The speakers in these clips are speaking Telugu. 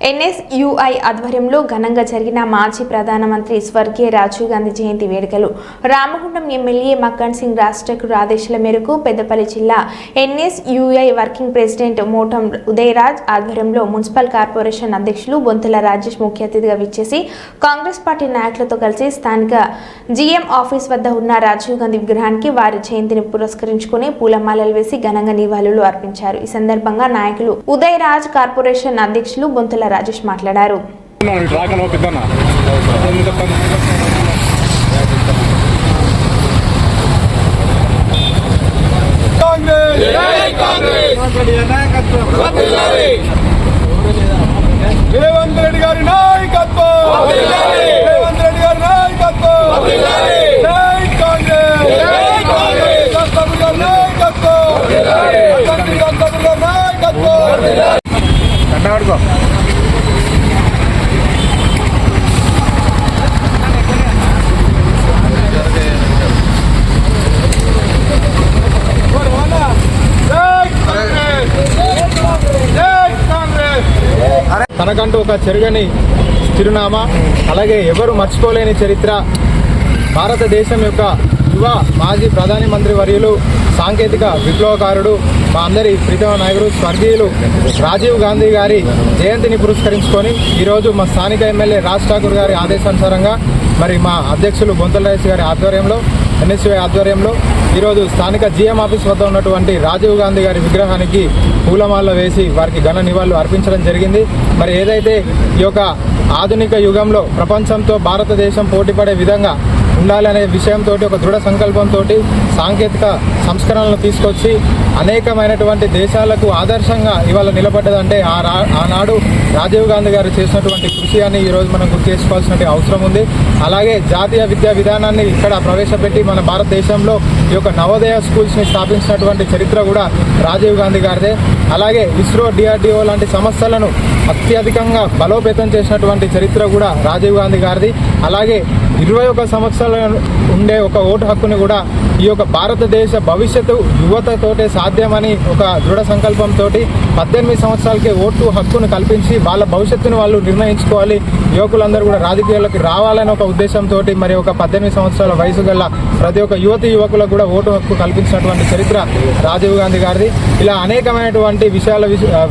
ఎన్ఎస్యుఐ ఆధ్వర్యంలో ఘనంగా జరిగిన మాజీ ప్రధానమంత్రి స్వర్గీయ రాజీవ్ గాంధీ జయంతి వేడుకలు. రామగుండం ఎమ్మెల్యే మక్కన్ సింగ్ రాష్ట్రకు ఆదేశాల మేరకు పెద్దపల్లి జిల్లా NSUI working president Motam Udayraj ఆధ్వర్యంలో మున్సిపల్ కార్పొరేషన్ అధ్యక్షులు బొంతుల రాజేష్ ముఖ్య అతిథిగా విచ్చేసి కాంగ్రెస్ పార్టీ నాయకులతో కలిసి స్థానిక జీఎం ఆఫీస్ వద్ద ఉన్న రాజీవ్ గాంధీ విగ్రహానికి వారి జయంతిని పురస్కరించుకుని పూలమాలలు వేసి ఘనంగా నివాళులు అర్పించారు. ఈ సందర్భంగా నాయకులు ఉదయరాజ్ కార్పొరేషన్ అధ్యక్షులు బొంతుల రాజేష్ మాట్లాడారు. రేవంత్ రెడ్డి గారి నాయకత్వం రేవంత్ రెడ్డి గారి నాయకత్వం జై కాంగ్రెస్ దత్తపురి గారి నాయకత్వం దత్తపురి గారి నాయకత్వం కట్టబడుకో జై కాంగ్రెస్ జై కాంగ్రెస్ తనకంటూ ఒక చెరుగని చిరునామా అలాగే ఎవరు మర్చిపోలేని చరిత్ర. భారతదేశం యొక్క యువ మాజీ ప్రధాని మంత్రి వర్యులు సాంకేతిక విప్లవకారుడు మా అందరి ప్రీతమ నాయకుడు స్వర్గీయులు రాజీవ్ గాంధీ గారి జయంతిని పురస్కరించుకొని ఈరోజు మా స్థానిక ఎమ్మెల్యే రాజ్ ఠాకూర్ గారి ఆదేశానుసారంగా మరి మా అధ్యక్షులు బొంతల రైస్ గారి ఆధ్వర్యంలో ఎన్ఎస్వై ఆధ్వర్యంలో ఈరోజు స్థానిక జీఎం ఆఫీస్ వద్ద ఉన్నటువంటి రాజీవ్ గాంధీ గారి విగ్రహానికి పూలమాల వేసి వారికి ఘన నివాళులు అర్పించడం జరిగింది. మరి ఏదైతే ఈ యొక్క ఆధునిక యుగంలో ప్రపంచంతో భారతదేశం పోటీపడే విధంగా ఉండాలనే విషయంతో ఒక దృఢ సంకల్పంతో సాంకేతిక సంస్కరణలు తీసుకొచ్చి అనేకమైనటువంటి దేశాలకు ఆదర్శంగా ఇవాళ నిలబడ్డదంటే ఆ రా ఆనాడు రాజీవ్ గాంధీ గారు చేసినటువంటి కృషి అని ఈరోజు మనం గుర్తు చేసుకోవాల్సిన అవసరం ఉంది. అలాగే జాతీయ విద్యా విధానాన్ని ఇక్కడ ప్రవేశపెట్టి మన భారతదేశంలో ఈ యొక్క నవోదయ స్కూల్స్ని స్థాపించినటువంటి చరిత్ర కూడా రాజీవ్ గాంధీ గారిదే. అలాగే ఇస్రో డిఆర్డిఓ లాంటి సంస్థలను అత్యధికంగా బలోపేతం చేసినటువంటి చరిత్ర కూడా రాజీవ్ గాంధీ గారిది. అలాగే ఇరవై ఒక సంవత్సరాలు ఉండే ఒక ఓటు హక్కుని కూడా ఈ యొక్క భారతదేశ భవిష్యత్తు యువతతోటే సాధ్యమని ఒక దృఢ సంకల్పంతో పద్దెనిమిది సంవత్సరాలకే ఓటు హక్కును కల్పించి వాళ్ళ భవిష్యత్తును వాళ్ళు నిర్ణయించుకోవాలి. యువకులందరూ కూడా రాజకీయాలకు రావాలని ఒక ఉద్దేశంతో మరి ఒక పద్దెనిమిది సంవత్సరాల వయసు గల ప్రతి ఒక్క యువతి యువకులకు కూడా ఓటు హక్కు కల్పించినటువంటి చరిత్ర రాజీవ్ గాంధీ గారిది. ఇలా అనేకమైనటువంటి విషయాల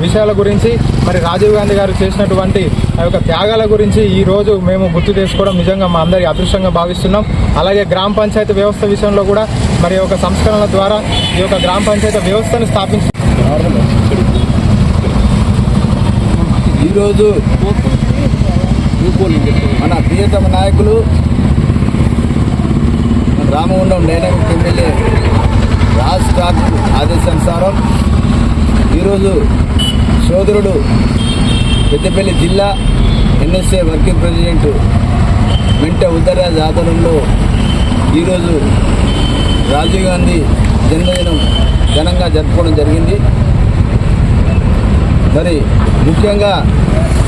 విషయాల గురించి మరి రాజీవ్ గాంధీ గారు చేసినటువంటి ఆ యొక్క త్యాగాల గురించి ఈ రోజు మేము గుర్తు చేసుకోవడం నిజంగా మా అందరి అదృష్టంగా భావిస్తున్నాం. అలాగే గ్రామ పంచాయతీ వ్యవస్థ విషయంలో కూడా మరి ఒక సంస్కరణల ద్వారా ఈ యొక్క గ్రామ పంచాయతీ వ్యవస్థను స్థాపించి ఈరోజు మన ప్రియతమ నాయకులు రామగుండం డైనమిక్ ఎమ్మెల్యే రాజ్ ఠాకూర్ ఆదేశానుసారం ఈరోజు సోదరుడు పెద్దపల్లి జిల్లా ఎన్ఎస్ఏ వర్కింగ్ ప్రెసిడెంట్ వెంట ఉద్దరాజ్ ఆధ్వర్యంలో ఈరోజు రాజీవ్ గాంధీ జన్మదినం ఘనంగా జరుపుకోవడం జరిగింది. మరి ముఖ్యంగా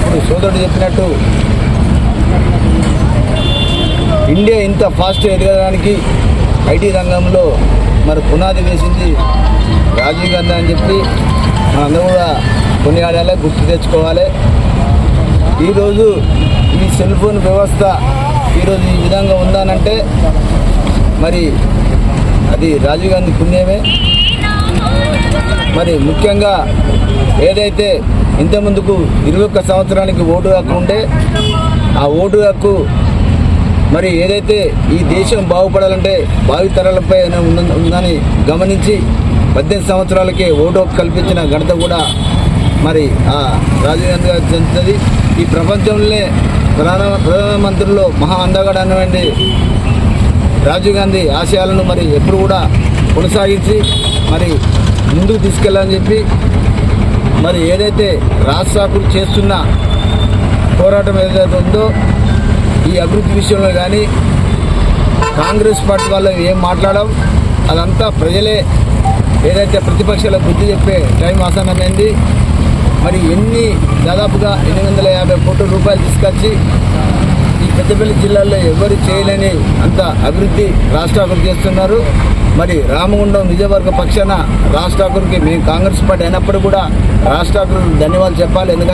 ఇప్పుడు సోదరుడు చెప్పినట్టు ఇండియా ఇంత ఫాస్ట్ ఎదగడానికి ఐటీ రంగంలో మరి పునాది వేసింది రాజీవ్ గాంధీ అని చెప్పి మనందరూ కూడా కొనియాడాలి గుర్తు తెచ్చుకోవాలి. ఈరోజు ఈ సెల్ ఫోన్ వ్యవస్థ ఈరోజు ఈ విధంగా ఉందానంటే మరి అది రాజీవ్ గాంధీ పుణ్యమే. మరి ముఖ్యంగా ఏదైతే ఇంతకుముందుకు ఇరవై ఒక్క సంవత్సరానికి ఓటు హక్కు ఉంటే ఆ ఓటు హక్కు మరి ఏదైతే ఈ దేశం బాగుపడాలంటే భావితరాలపై ఉన్న- ఉందని గమనించి పద్దెనిమిది సంవత్సరాలకే ఓటు హక్కు కల్పించిన ఘనత కూడా మరి ఆ రాజీవ్ గాంధీ గారు చెందుతుంది ఈ ప్రపంచంలోనే ప్రధాన ప్రధానమంత్రుల్లో మహా అందగాడు రాజీవ్ గాంధీ ఆశయాలను మరి ఎప్పుడు కూడా కొనసాగించి మరి ముందుకు తీసుకెళ్ళాలని చెప్పి మరి ఏదైతే రాజ్ ఠాకూర్ చేస్తున్న పోరాటం ఏదైతే ఉందో ఈ అభివృద్ధి విషయంలో కానీ కాంగ్రెస్ పార్టీ వాళ్ళు ఏం మాట్లాడడం అదంతా ప్రజలే ఏదైతే ప్రతిపక్షాల బుద్ధి చెప్పే టైం ఆసన్నమైంది. మరి ఎన్ని దాదాపుగా ఎనిమిది వందల యాభై కోట్ల రూపాయలు తీసుకొచ్చి పెద్దపల్లి జిల్లాలో ఎవరు చేయలేని అంత అభివృద్ధి రాష్ట్ర అభివృద్ధి చేస్తున్నారు. మరి రామగుండం నిజవర్గ పక్షాన రాజ్ ఠాకూర్కి మేము కాంగ్రెస్ పార్టీ అయినప్పుడు కూడా రాష్ట్రాకు ధన్యవాదాలు చెప్పాలి. ఎందుకంటే